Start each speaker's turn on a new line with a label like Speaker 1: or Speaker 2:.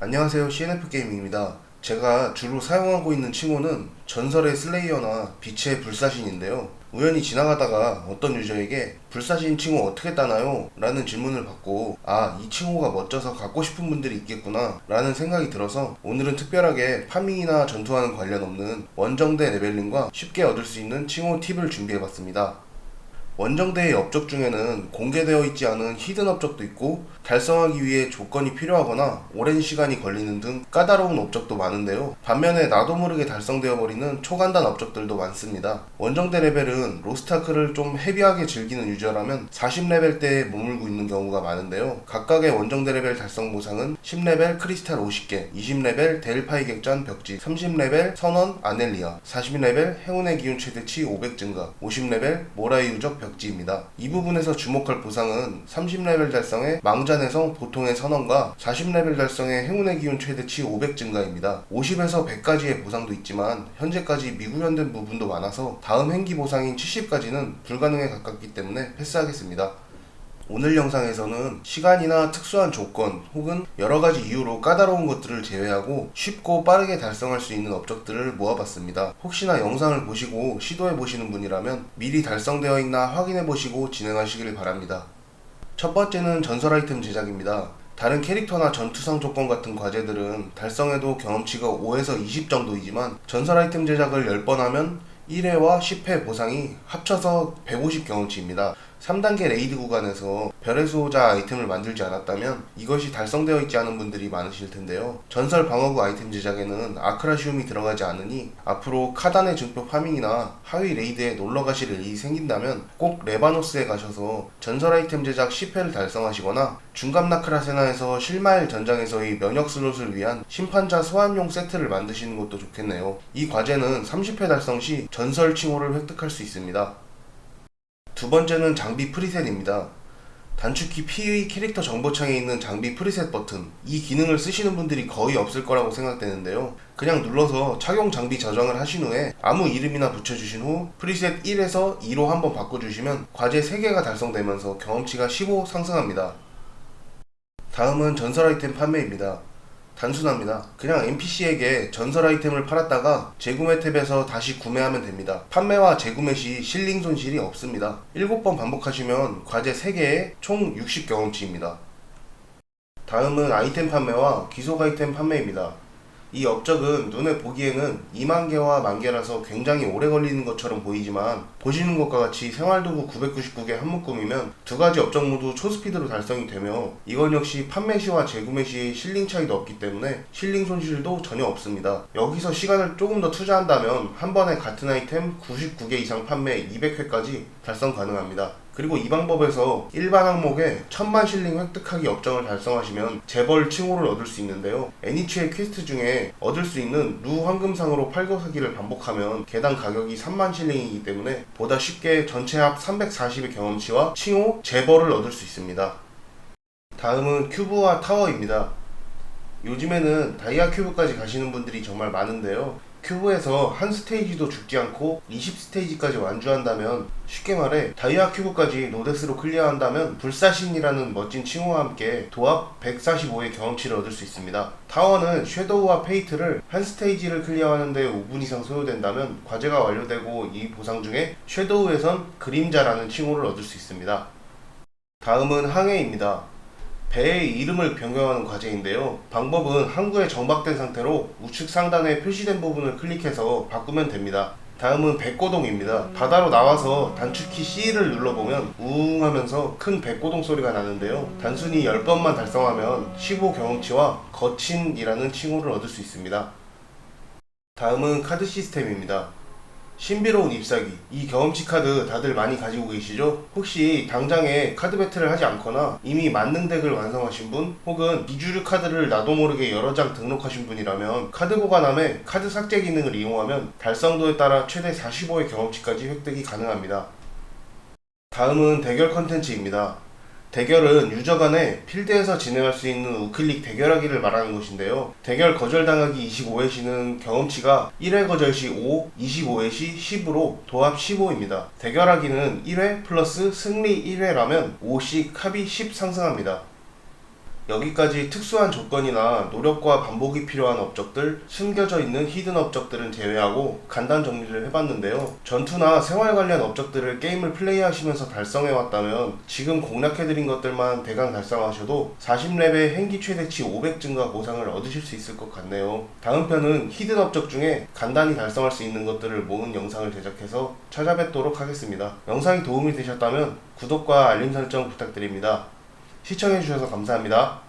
Speaker 1: 안녕하세요 CNF 게이밍입니다. 제가 주로 사용하고 있는 칭호는 전설의 슬레이어나 빛의 불사신인데요. 우연히 지나가다가 어떤 유저에게 불사신 칭호 어떻게 따나요? 라는 질문을 받고 아, 이 칭호가 멋져서 갖고 싶은 분들이 있겠구나 라는 생각이 들어서 오늘은 특별하게 파밍이나 전투와는 관련 없는 원정대 레벨링과 쉽게 얻을 수 있는 칭호 팁을 준비해봤습니다. 원정대의 업적 중에는 공개되어 있지 않은 히든 업적도 있고 달성하기 위해 조건이 필요하거나 오랜 시간이 걸리는 등 까다로운 업적도 많은데요. 반면에 나도 모르게 달성되어 버리는 초간단 업적들도 많습니다. 원정대 레벨은 로스타크를 좀 헤비하게 즐기는 유저라면 40레벨 대에 머물고 있는 경우가 많은데요. 각각의 원정대 레벨 달성 보상은 10레벨 크리스탈 50개, 20레벨 델파이 객잔 벽지, 30레벨 선원 아넬리아, 40레벨 행운의 기운 최대치 500 증가, 50레벨 모라이 유적 벽지 입니다. 이 부분에서 주목할 보상은 30레벨 달성의 망자 내성 보통의 선언과 40레벨 달성의 행운의 기운 최대치 500 증가입니다. 50에서 100까지의 보상도 있지만 현재까지 미구현된 부분도 많아서 다음 행기 보상인 70까지는 불가능에 가깝기 때문에 패스하겠습니다. 오늘 영상에서는 시간이나 특수한 조건 혹은 여러 가지 이유로 까다로운 것들을 제외하고 쉽고 빠르게 달성할 수 있는 업적들을 모아봤습니다. 혹시나 영상을 보시고 시도해 보시는 분이라면 미리 달성되어 있나 확인해 보시고 진행하시길 바랍니다. 첫 번째는 전설 아이템 제작입니다. 다른 캐릭터나 전투상 조건 같은 과제들은 달성해도 경험치가 5에서 20 정도이지만 전설 아이템 제작을 10번 하면 1회와 10회 보상이 합쳐서 150 경험치입니다. 3단계 레이드 구간에서 별의 수호자 아이템을 만들지 않았다면 이것이 달성되어 있지 않은 분들이 많으실 텐데요. 전설 방어구 아이템 제작에는 아크라시움이 들어가지 않으니 앞으로 카단의 증표 파밍이나 하위 레이드에 놀러 가실 일이 생긴다면 꼭 레바노스에 가셔서 전설 아이템 제작 10회를 달성하시거나 중갑나크라세나에서 실마일 전장에서의 면역 슬롯을 위한 심판자 소환용 세트를 만드시는 것도 좋겠네요. 이 과제는 30회 달성 시 전설 칭호를 획득할 수 있습니다. 두 번째는 장비 프리셋입니다. 단축키 P의 캐릭터 정보창에 있는 장비 프리셋 버튼. 이 기능을 쓰시는 분들이 거의 없을 거라고 생각되는데요. 그냥 눌러서 착용 장비 저장을 하신 후에 아무 이름이나 붙여주신 후 프리셋 1에서 2로 한번 바꿔주시면 과제 3개가 달성되면서 경험치가 15 상승합니다. 다음은 전설 아이템 판매입니다 단순합니다. 그냥 NPC에게 전설 아이템을 팔았다가 재구매 탭에서 다시 구매하면 됩니다. 판매와 재구매 시 실링 손실이 없습니다. 7번 반복하시면 과제 3개에 총 60 경험치입니다. 다음은 아이템 판매와 기속 아이템 판매입니다. 이 업적은 눈에 보기에는 2만 개와 만 개라서 굉장히 오래 걸리는 것처럼 보이지만 보시는 것과 같이 생활도구 999개 한 묶음이면 두 가지 업적 모두 초스피드로 달성이 되며 이건 역시 판매 시와 재구매 시의 실링 차이도 없기 때문에 실링 손실도 전혀 없습니다. 여기서 시간을 조금 더 투자한다면 한 번에 같은 아이템 99개 이상 판매 200회까지 달성 가능합니다. 그리고 이 방법에서 일반 항목에 천만 실링 획득하기 업적을 달성하시면 재벌 칭호를 얻을 수 있는데요. 애니츠의 퀘스트 중에 얻을 수 있는 루 황금상으로 팔고사기를 반복하면 개당 가격이 3만 실링이기 때문에 보다 쉽게 전체 합 340의 경험치와 칭호, 재벌을 얻을 수 있습니다. 다음은 큐브와 타워입니다. 요즘에는 다이아 큐브까지 가시는 분들이 정말 많은데요. 큐브에서 한 스테이지도 죽지 않고 20스테이지까지 완주한다면 쉽게 말해 다이아 큐브까지 노데스로 클리어한다면 불사신이라는 멋진 칭호와 함께 도합 145의 경험치를 얻을 수 있습니다. 타워는 섀도우와 페이트를 한 스테이지를 클리어하는데 5분 이상 소요된다면 과제가 완료되고 이 보상 중에 섀도우에선 그림자라는 칭호를 얻을 수 있습니다. 다음은 항해입니다. 배의 이름을 변경하는 과제인데요. 방법은 항구에 정박된 상태로 우측 상단에 표시된 부분을 클릭해서 바꾸면 됩니다. 다음은 백고동입니다. 바다로 나와서 단축키 C를 눌러보면 우웅 하면서 큰 백고동 소리가 나는데요. 단순히 10번만 달성하면 15 경험치와 거친이라는 칭호를 얻을 수 있습니다. 다음은 카드 시스템입니다. 신비로운 잎사귀 이 경험치 카드 다들 많이 가지고 계시죠? 혹시 당장에 카드 배틀을 하지 않거나 이미 만능 덱을 완성하신 분 혹은 비주류 카드를 나도 모르게 여러 장 등록하신 분이라면 카드 보관함에 카드 삭제 기능을 이용하면 달성도에 따라 최대 45의 경험치까지 획득이 가능합니다. 다음은 대결 컨텐츠입니다. 대결은 유저 간에 필드에서 진행할 수 있는 우클릭 대결하기를 말하는 것인데요. 대결 거절당하기 25회 시는 경험치가 1회 거절 시 5, 25회 시 10으로 도합 15입니다. 대결하기는 1회 플러스 승리 1회라면 5씩 합이 10 상승합니다. 여기까지 특수한 조건이나 노력과 반복이 필요한 업적들, 숨겨져 있는 히든 업적들은 제외하고 간단 정리를 해봤는데요. 전투나 생활 관련 업적들을 게임을 플레이하시면서 달성해왔다면 지금 공략해드린 것들만 대강 달성하셔도 40렙의 행기 최대치 500 증가 보상을 얻으실 수 있을 것 같네요. 다음 편은 히든 업적 중에 간단히 달성할 수 있는 것들을 모은 영상을 제작해서 찾아뵙도록 하겠습니다. 영상이 도움이 되셨다면 구독과 알림 설정 부탁드립니다. 시청해주셔서 감사합니다.